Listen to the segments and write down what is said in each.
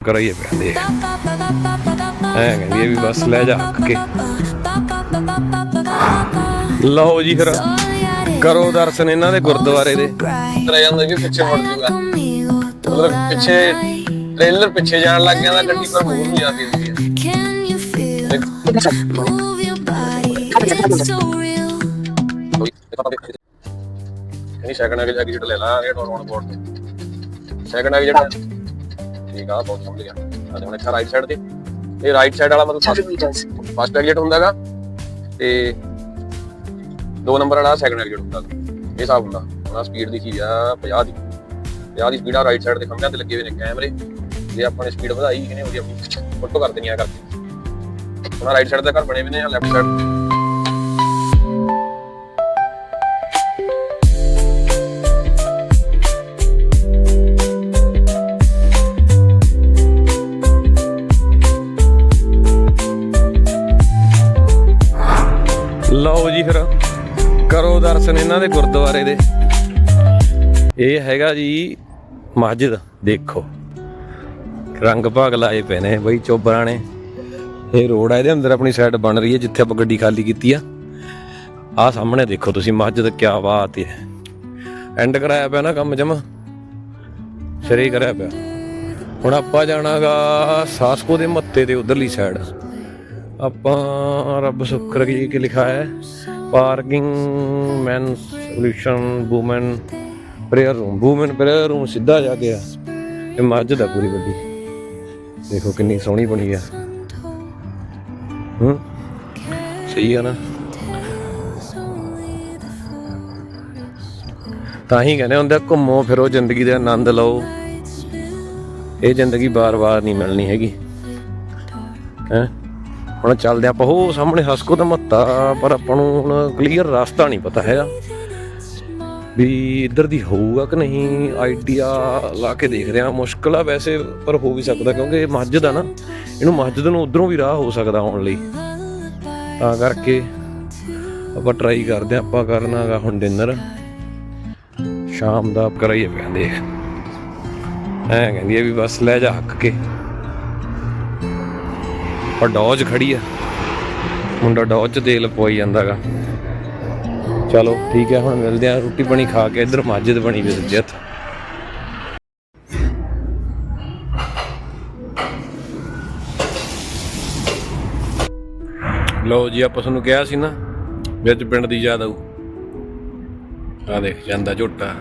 ਕਰਾਈਏ ਪਿਆ ਐ ਕਹਿੰਦੀ ਵੀ ਬਸ ਲੈ ਜਾ ਕੇ ਲਓ ਜੀ ਫਿਰ, ਕਰੋ ਦਰਸ਼ਨ ਇਹਨਾਂ ਦੇ ਗੁਰਦੁਆਰੇ ਦੇ। ਤੇਰਾ ਜਾਂਦਾ ਕਿ ਪਿੱਛੇ ਮੁੜ ਜੂਗਾ। ਮਤਲਬ ਪਿੱਛੇ ਟ੍ਰੇਲਰ ਪਿੱਛੇ ਜਾਣ ਲੱਗ ਗਿਆ ਤਾਂ ਗੱਡੀ ਪਰ ਮੂੰਹ ਨੂੰ ਜਾਂਦੀ ਹੁੰਦੀ ਹੈ ਨਹੀਂ ਸੈਕਿੰਡ ਅਗੇ ਜਾ ਕੇ ਜਿਹੜਾ ਲੈ ਲਾ ਰੇਟ ਔਨ ਬੋਰਡ ਤੇ। ਸੈਕਿੰਡ ਅਗੇ ਜਿਹੜਾ ਠੀਕ ਆ ਬਹੁਤ ਸਮਝ ਗਿਆ ਆ ਹੁਣ ਇੱਥੇ ਰਾਈਟ ਸਾਈਡ ਤੇ। ਇਹ ਰਾਈਟ ਸਾਈਡ ਵਾਲਾ ਮਤਲਬ ਫਸਟ ਐਗਜ਼ਿਟ ਹੁੰਦਾਗਾ। ਤੇ ਦੋ ਨੰਬਰ ਵਾਲਾ ਸੈਕਿੰਡ ਐਗਜ਼ਿਟ ਹੁੰਦਾ। ਇਹ ਹਿਸਾਬ ਹੁੰਦਾ। ਹੁਣ ਸਪੀਡ ਦੀ ਕੀ ਆ 50 ਦੀ। 50 ਦੀ ਸਪੀਡ ਆ ਰਾਈਟ ਸਾਈਡ ਤੇ ਖੰਭਿਆਂ ਤੇ ਲੱਗੇ ਹੋਏ ਨੇ ਕੈਮਰੇ। ਜੇ ਆਪਾਂ ਨੇ ਸਪੀਡ ਵਧਾਈ ਇਹਨੇ ਉਹਦੀ ਆਪਣੀ ਫੋਟੋ ਕਰ ਦੇਣੀ ਆ ਕਰਕੇ। ਹੁਣ ਰਾਈਟ ਸਾਈਡ ਦਾ ਘਰ ਬਣੇ ਹੋਏ ਨੇ ਲੈਫਟ ਸਾਈਡ ਲਓ ਜੀ ਫਿਰ। ਕਰੋ ਦਰਸ਼ਨ ਇਹਨਾਂ ਦੇ ਗੁਰਦੁਆਰੇ ਦੇ। ਇਹ ਹੈਗਾ ਜੀ ਮਸਜਿਦ, ਦੇਖੋ। ਰੰਗ ਭਾਗ ਲਾਏ ਪਏ ਨੇ ਬਈ ਚੋਬਰਾਂ ਨੇ। ਇਹ ਰੋਡ ਆ, ਇਹਦੇ ਅੰਦਰ ਆਪਣੀ ਸਾਈਡ ਬਣ ਰਹੀ ਹੈ, ਜਿੱਥੇ ਆਪਾਂ ਗੱਡੀ ਖਾਲੀ ਕੀਤੀ ਆ। ਆਹ ਸਾਹਮਣੇ ਦੇਖੋ ਤੁਸੀਂ ਮਸਜਿਦ, ਕਿਆ ਬਾਤ ਹੈ। ਐਂਡ ਕਰਾਇਆ ਪਿਆ ਨਾ ਕੰਮ ਜਮਾ। ਸਿਰੇ ਹੀ ਕਰਿਆ ਪਿਆ। ਹੁਣ ਆਪਾਂ ਜਾਣਾਗਾ ਸਾਸਕੋ ਦੇ ਮੱਤੇ ਦੇ ਉਧਰਲੀ ਸਾਈਡ ਆਪਾਂ ਰੱਬ ਸੁੱਖ ਰੱਖੀ ਕਿ ਲਿਖਾ ਹੈ? Parking man solution woman prayer room woman prayer room ਸਿੱਧਾ ਜਾ ਕੇ ਆ ਇਹ ਮਸਜਿਦ ਆ ਪੂਰੀ ਵੱਡੀ। ਦੇਖੋ ਕਿੰਨੀ ਸੋਹਣੀ ਬਣੀ ਆ। ਹੂੰ? ਸਹੀ ਆ ਨਾ? ਤਾਂ ਹੀ ਕਹਿੰਦੇ ਹੁੰਦੇ ਘੁੰਮੋ ਫਿਰੋ, ਜ਼ਿੰਦਗੀ ਦਾ ਆਨੰਦ ਲਓ। ਇਹ ਜ਼ਿੰਦਗੀ ਬਾਰ-ਬਾਰ ਨਹੀਂ ਮਿਲਣੀ ਹੈਗੀ। ਹੈ? ਹੁਣ ਚੱਲਦੇ ਆਪਾਂ, ਉਹ ਸਾਹਮਣੇ ਹਸਕੋ ਦਾ ਮੱਤਾ ਪਰ ਆਪਾਂ ਨੂੰ ਹੁਣ ਕਲੀਅਰ ਰਸਤਾ ਨਹੀਂ ਪਤਾ ਹੈਗਾ। ਵੀ ਇੱਧਰ ਦੀ ਹੋਊਗਾ ਕਿ ਨਹੀਂ ਆਈਡੀਆ ਲਾ ਕੇ ਦੇਖ ਰਿਹਾ। ਮੁਸ਼ਕਲ ਆ ਵੈਸੇ, ਪਰ ਹੋ ਵੀ ਸਕਦਾ, ਕਿਉਂਕਿ ਇਹ ਮਸਜਿਦ ਆ ਨਾ, ਇਹਨੂੰ ਮਸਜਿਦ ਨੂੰ ਉਧਰੋਂ ਵੀ ਰਾਹ ਹੋ ਸਕਦਾ ਆਉਣ ਲਈ। ਤਾਂ ਕਰਕੇ ਆਪਾਂ ਟਰਾਈ ਕਰਦੇ ਹਾਂ, ਆਪਾਂ ਕਰਨਾਗਾ ਹੁਣ ਡਿਨਰ ਸ਼ਾਮ ਦਾ ਕਰਾਈਏ ਪਿਆ ਦੇਖ ਐ ਕਹਿੰਦੀ ਇਹ ਵੀ ਬਸ ਲੈ ਜਾ ਹੱਕ ਕੇ। ਔਰ ਡੌਜ ਖੜੀ ਆ। ਮੁੰਡਾ ਡੌਜ ਚ ਤੇਲ ਪਵਾਈ ਜਾਂਦਾਗਾ। ਚਲੋ, ਠੀਕ ਹੈ ਹੁਣ ਮਿਲਦੇ ਆ, ਰੋਟੀ ਪਾਣੀ ਖਾ ਕੇ ਇੱਧਰ ਮਸਜਿਦ ਬਣੀ ਵੀ ਸੱਜੇ ਹੱਥ। ਲਓ ਜੀ, ਆਪਾਂ ਤੁਹਾਨੂੰ ਕਿਹਾ ਸੀ ਨਾ, ਵਿੱਚ ਪਿੰਡ ਦੀ ਯਾਦ ਆਊ। ਆ ਦੇਖ, ਜਾਂਦਾ ਝੋਟਾ।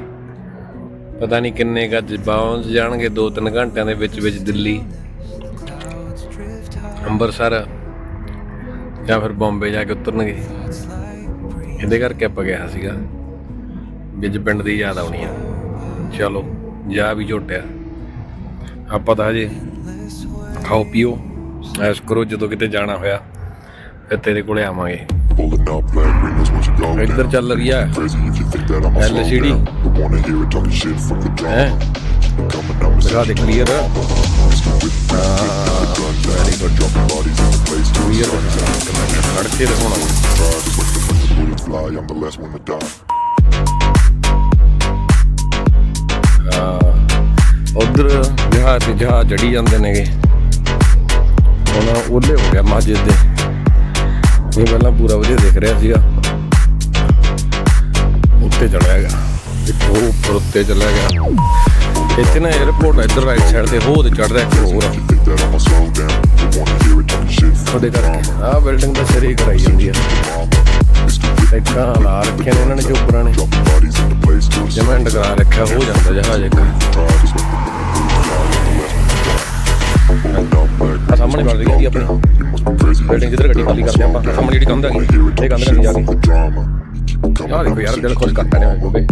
ਪਤਾ ਨਹੀਂ ਕਿੰਨੇ ਗੱਜ, ਬਾਉਂਸ ਜਾਣਗੇ 2-3 ਘੰਟਿਆਂ ਦੇ ਵਿੱਚ ਵਿੱਚ ਦਿੱਲੀ। ਅੰਮ੍ਰਿਤਸਰ ਜਾਂ ਫਿਰ ਬੰਬੇ ਜਾ ਕੇ ਉਤਰਨਗੇ। ਇਹਦੇ ਕਰਕੇ ਆਪਾਂ ਗਿਆ ਸੀਗਾ ਵਿੱਚ ਪਿੰਡ ਦੀ ਯਾਦ ਆਉਣੀ ਆ। ਚਲੋ ਜਾ ਵੀ ਝੋਟਿਆ। ਆਪਾਂ ਤਾਂ ਹਜੇ ਖਾਓ ਪੀਓ ਐਸ ਕਰੋ ਜਦੋਂ ਕਿਤੇ ਜਾਣਾ ਹੋਇਆ ਫਿਰ ਤੇਰੇ ਕੋਲੇ ਆਵਾਂਗੇ। ਇੱਧਰ. ਚੱਲ ਰਹੀ ਆ Crazy if you think that ਜਹਾਜ਼ ਤੇ ਜਹਾਜ਼ ਜੜੀ ਜਾਂਦੇ ਨੇਗੇ। ਹੁਣ ਉਹਲੇ ਹੋ ਗਿਆ ਮਸਜਿਦ ਦੇ। ਇਹ ਪਹਿਲਾਂ ਪੂਰਾ ਵਧੀਆ ਦਿਖ ਰਿਹਾ ਸੀਗਾ। ਉੱਤੇ ਚੜਿਆ ਗਿਆ। ਇੱਕ ਉਹ ਉੱਪਰ ਉੱਤੇ ਚਲਾ ਗਿਆ। ਇੱਥੇ ਨਾ 에어ਪੋਰਟ ਇੱਧਰ ਰਾਈਟ ਸਾਈਡ ਤੇ ਹੋ ਤੇ ਚੜ ਰਿਹਾ ਇੱਕ ਹੋਰ। ਉਹਦੇ ਕਰਕੇ drama. ਬਿਲਡਿੰਗ ਤਾਂ ਸਿਰੇ ਕਰਾਈ ਜਾਂਦੀ ਆ। Mama. ਲਾ ਰੱਖੀਆਂ ਨੇ ਇਹਨਾਂ ਨੇ ਚੋਪਰਾਂ ਨੇ। dropping ਕਰਾ ਰੱਖਿਆ, ਹੋ ਜਾਂਦਾ ਜਹਾਜ਼ ਇੱਕ। ਆਪਣੀ ਬਿਲਡਿੰਗ ਜਿੱਧਰ ਗੱਡੀ ਖਾਲੀ ਕਰਦੇ ਆਪਾਂ, ਸਾਹਮਣੇ ਜਿਹੜੀ ਕੰਧ ਹੈਗੀ, ਇਹ ਕੰਧ ਕਰਨੀ ਜਾ ਕੇ। ਆਹ ਦੇਖੋ ਯਾਰ, ਦਿਲ ਖੁਸ਼ ਕਰਤਾ ਨੇ ਗੋਬੇ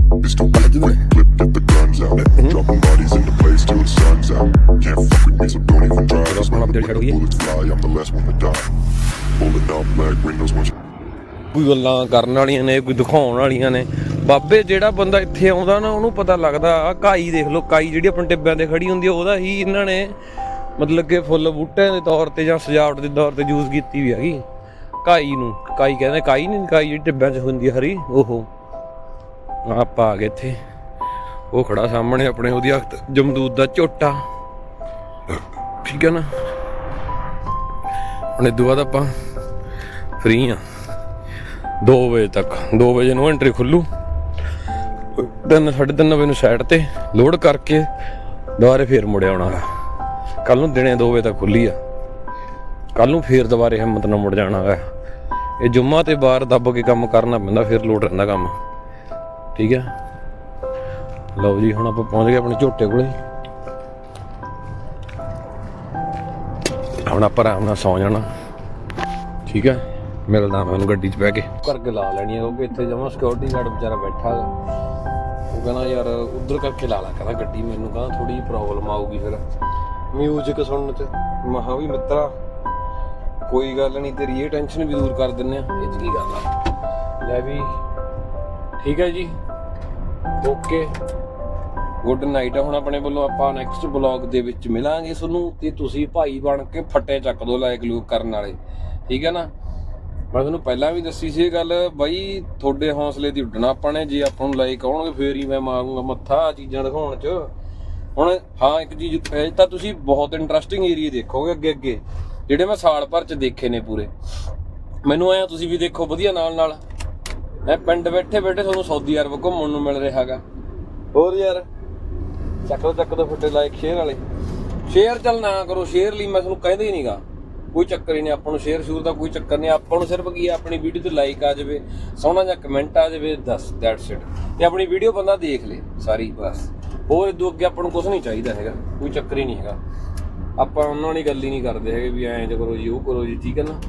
ਕੋਈ ਗੱਲਾਂ ਕਰਨ ਵਾਲੀਆਂ ਨੇ, ਕੋਈ ਦਿਖਾਉਣ ਵਾਲੀਆਂ ਨੇ। ਬਾਬੇ, ਜਿਹੜਾ ਬੰਦਾ ਇੱਥੇ ਆਉਂਦਾ ਨਾ, ਉਹਨੂੰ ਪਤਾ ਲੱਗਦਾ ਆ ਕਾਈ ਦੇਖ ਲਓ, ਕਾਈ ਜਿਹੜੀ ਆਪਣੇ ਟਿੱਬਿਆਂ ਤੇ ਖੜੀ ਹੁੰਦੀ ਆ, ਉਹਦਾ ਹੀ ਇਹਨਾਂ ਨੇ ਮਤਲਬ ਕਿ ਫੁੱਲ ਬੂਟਿਆਂ ਦੇ ਤੌਰ ਤੇ ਜਾਂ ਸਜਾਵਟ ਦੇ ਤੌਰ ਤੇ ਯੂਜ਼ ਕੀਤੀ ਵੀ ਹੈਗੀ। ਕਾਈ ਨੂੰ, ਕਾਈ ਕਹਿੰਦੇ, ਕਾਈ ਨਹੀਂ, ਕਾਈ ਜਿਹੜੀ ਟਿੱਬਿਆਂ 'ਚ ਹੁੰਦੀ ਆ ਹਰੀ, ਉਹ। ਆਪਾਂ ਆ ਗਏ ਇੱਥੇ। ਉਹ ਖੜਾ ਸਾਹਮਣੇ ਆਪਣੇ ਉਹਦੀ ਅਖਤ ਜਮਦੂਦ ਦਾ ਝੋਟਾ। ਠੀਕ ਹੈ ਨਾ? ਹੁਣ ਇਦੋਂ ਬਾਅਦ ਆਪਾਂ ਫ੍ਰੀ ਆ। 2 ਵਜੇ ਤੱਕ 2 ਵਜੇ ਨੂੰ ਐਂਟਰੀ ਖੁੱਲੂ। ਤਿੰਨ, ਸਾਢੇ ਤਿੰਨ ਵਜੇ ਨੂੰ ਸਾਈਡ ਤੇ ਲੋਡ ਕਰਕੇ ਦੁਬਾਰੇ ਫੇਰ ਮੁੜਿਆ ਆਉਣਾ। ਹੈ ਕੱਲ ਨੂੰ ਦਿਨੇ 2 ਵਜੇ ਤੱਕ ਖੁੱਲੀ ਆ। ਕੱਲ ਨੂੰ ਫੇਰ ਦੁਬਾਰੇ ਹਿੰਮਤ ਨਾਲ ਮੁੜ ਜਾਣਾ ਹੈ ਇਹ ਜੁਮਾ ਤੇ ਬਾਹਰ ਦੱਬ ਕੇ ਕੰਮ ਕਰਨਾ ਪੈਂਦਾ, ਫਿਰ ਲੋਡ ਰਹਿੰਦਾ ਕੰਮ। ਠੀਕ ਹੈ ਲਓ ਜੀ, ਹੁਣ ਆਪਾਂ ਪਹੁੰਚ ਗਏ ਆਪਣੇ ਝੋਟੇ ਕੋਲੇ। ਹੁਣ ਆਪਾਂ ਆਰਾਮ ਨਾਲ ਸੌ ਜਾਣਾ। ਠੀਕ ਹੈ ਮਿਲਦਾ ਮੈਂ ਉਹਨੂੰ ਗੱਡੀ 'ਚ ਬਹਿ ਕੇ। ਕਰਕੇ ਲਾ ਲੈਣੀ ਹੈ ਕਿਉਂਕਿ ਇੱਥੇ ਜਮਾ ਸਿਕਿਉਰਿਟੀ ਗਾਰਡ ਵਿਚਾਰਾ ਬੈਠਾ ਹੈਗਾ ਉਹ ਕਹਿੰਦਾ, ਯਾਰ, ਉਧਰ ਕਰਕੇ ਲਾ ਲਾ, ਕਹਿੰਦਾ, ਗੱਡੀ ਮੈਨੂੰ ਕਹਿੰਦਾ ਥੋੜੀ ਜਿਹੀ ਪ੍ਰੋਬਲਮ ਆਊਗੀ ਫਿਰ। ਮਿਊਜ਼ਿਕ ਸੁਣਨ 'ਚ। ਮਹਾ ਵੀ ਮਿੱਤਰਾ, ਕੋਈ ਗੱਲ ਨਹੀਂ, ਤੇਰੀ ਇਹ ਟੈਨਸ਼ਨ ਵੀ ਦੂਰ ਕਰ ਦਿੰਨੇ ਆ। ਇਹ 'ਚ ਕੀ ਗੱਲ ਆ? ਲੈ ਵੀ, ਠੀਕ ਹੈ ਜੀ। ਓਕੇ। ਗੁੱਡ ਨਾਈਟ ਹੁਣ ਆਪਣੇ ਵੱਲੋਂ। ਆਪਾਂ ਨੈਕਸਟ ਬਲੌਗ ਦੇ ਵਿੱਚ ਮਿਲਾਂਗੇ ਤੁਹਾਨੂੰ ਤੇ ਤੁਸੀਂ ਭਾਈ ਬਣ ਕੇ ਫੱਟੇ ਚੱਕ ਦੋ ਲਾਇਕ ਲੂਕ ਕਰਨ ਵਾਲੇ। ਠੀਕ ਹੈ ਨਾ? ਮੈਂ ਤੁਹਾਨੂੰ ਪਹਿਲਾਂ ਵੀ ਦੱਸੀ ਸੀ ਇਹ ਗੱਲ, ਬਾਈ, ਤੁਹਾਡੇ ਹੌਸਲੇ ਦੀ ਉੱਡਣਾ ਆਪਾਂ ਨੇ। ਜੇ ਆਪਾਂ ਨੂੰ ਲਾਈਕ ਆਉਣਗੇ, ਫੇਰ ਹੀ ਮੈਂ ਮਾਰੂੰਗਾ ਮੱਥਾ ਚੀਜ਼ਾਂ ਦਿਖਾਉਣ 'ਚ। ਹੁਣ ਹਾਂ ਇੱਕ ਚੀਜ਼ ਇਹ ਤਾਂ ਤੁਸੀਂ ਬਹੁਤ ਇੰਟਰਸਟਿੰਗ ਏਰੀਆ ਦੇਖੋਗੇ ਅੱਗੇ ਅੱਗੇ ਜਿਹੜੇ ਮੈਂ ਸਾਲ ਭਰ 'ਚ ਦੇਖੇ ਨੇ ਪੂਰੇ। ਮੈਨੂੰ ਆਇਆ ਤੁਸੀਂ ਵੀ ਦੇਖੋ ਵਧੀਆ ਨਾਲ ਨਾਲ। ਮੈਂ ਪਿੰਡ ਬੈਠੇ ਬੈਠੇ ਤੁਹਾਨੂੰ ਸਾਊਦੀ ਅਰਬ ਘੁੰਮਣ ਨੂੰ ਮਿਲ ਰਿਹਾ ਹੋਰ ਯਾਰ ਚੱਕ ਦੋ ਚੱਕ ਦੋ ਫੁੱਟੇ ਲਾਈਕ ਸ਼ੇਅਰ ਵਾਲੇ। ਸ਼ੇਅਰ ਚੱਲ ਨਾ ਕਰੋ ਸ਼ੇਅਰ ਲਈ ਮੈਂ ਤੁਹਾਨੂੰ ਕਹਿੰਦਾ ਹੀ ਨਹੀਂਗਾ ਕੋਈ ਚੱਕਰ ਹੀ ਨਹੀਂ ਆਪਾਂ ਨੂੰ ਸ਼ੇਅਰ ਸ਼ੂਰ ਦਾ ਕੋਈ ਚੱਕਰ ਨਹੀਂ। ਆਪਾਂ ਨੂੰ ਸਿਰਫ ਕੀ ਹੈ, ਆਪਣੀ ਵੀਡੀਓ ਤੇ ਲਾਈਕ ਆ ਜਾਵੇ ਸੋਹਣਾ ਜਿਹਾ ਕਮੈਂਟ ਆ ਜਾਵੇ ਦੱਸ ਦੈਟਸ ਇਟ ਤੇ ਆਪਣੀ ਵੀਡੀਓ ਬੰਦਾ ਦੇਖ ਲੇ ਸਾਰੀ ਬਸ। ਹੋਰ ਇਦੋਂ ਅੱਗੇ ਆਪਾਂ ਨੂੰ ਕੁਝ ਨਹੀਂ ਚਾਹੀਦਾ ਹੈਗਾ, ਕੋਈ ਚੱਕਰ ਹੀ ਨਹੀਂ ਹੈਗਾ। ਆਪਾਂ ਉਹਨਾਂ ਨਾਲ ਗੱਲ ਹੀ ਨਹੀਂ ਕਰਦੇ ਹੈਗੇ ਵੀ ਐਂ ਕਰੋ ਜੀ, ਉਹ ਕਰੋ ਜੀ, ਠੀਕ ਹੈ ਨਾ?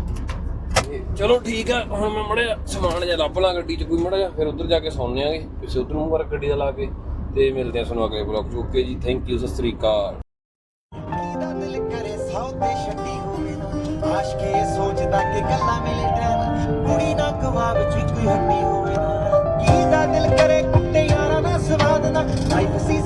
ਚਲੋ ਠੀਕ ਆ, ਹੁਣ ਮੈਂ ਮੜਿਆ ਸਮਾਨ ਜਾਂ ਲੱਭ ਲਾਂ ਗੱਡੀ 'ਚ ਕੋਈ ਮੜਿਆ, ਫਿਰ ਉੱਧਰ ਜਾ ਕੇ ਸੌਂਨੇ ਆਂਗੇ ਕਿਸੇ ਉੱਧਰ ਨੂੰ ਵਰਕ ਗੱਡੀ ਦਾ ਲਾ ਕੇ, ਤੇ ਮਿਲਦੇ ਆ ਤੁਹਾਨੂੰ ਅਗਲੇ ਬਲੌਗ 'ਚ। ਓਕੇ ਜੀ ਥੈਂਕ ਯੂ ਸਤਿ ਸ੍ਰੀ ਅਕਾਲ। ਆਸ਼ਕੀ ਸੋਚਦਾ ਕਿ ਗੱਲਾਂ ਮਿਲੇ ਟੈਰ ਕੁੜੀ ਨਾ ਕਵਾਬ ਚ ਕੋਈ ਹੱਡੀ ਹੋਵੇ ਨਾ। ਕੀ ਦਾ ਦਿਲ ਕਰੇ ਕੁੱਤੇ ਯਾਰਾਂ ਦਾ ਸਵਾਦ ਦਾ ਲਾਈਫ ਸੀ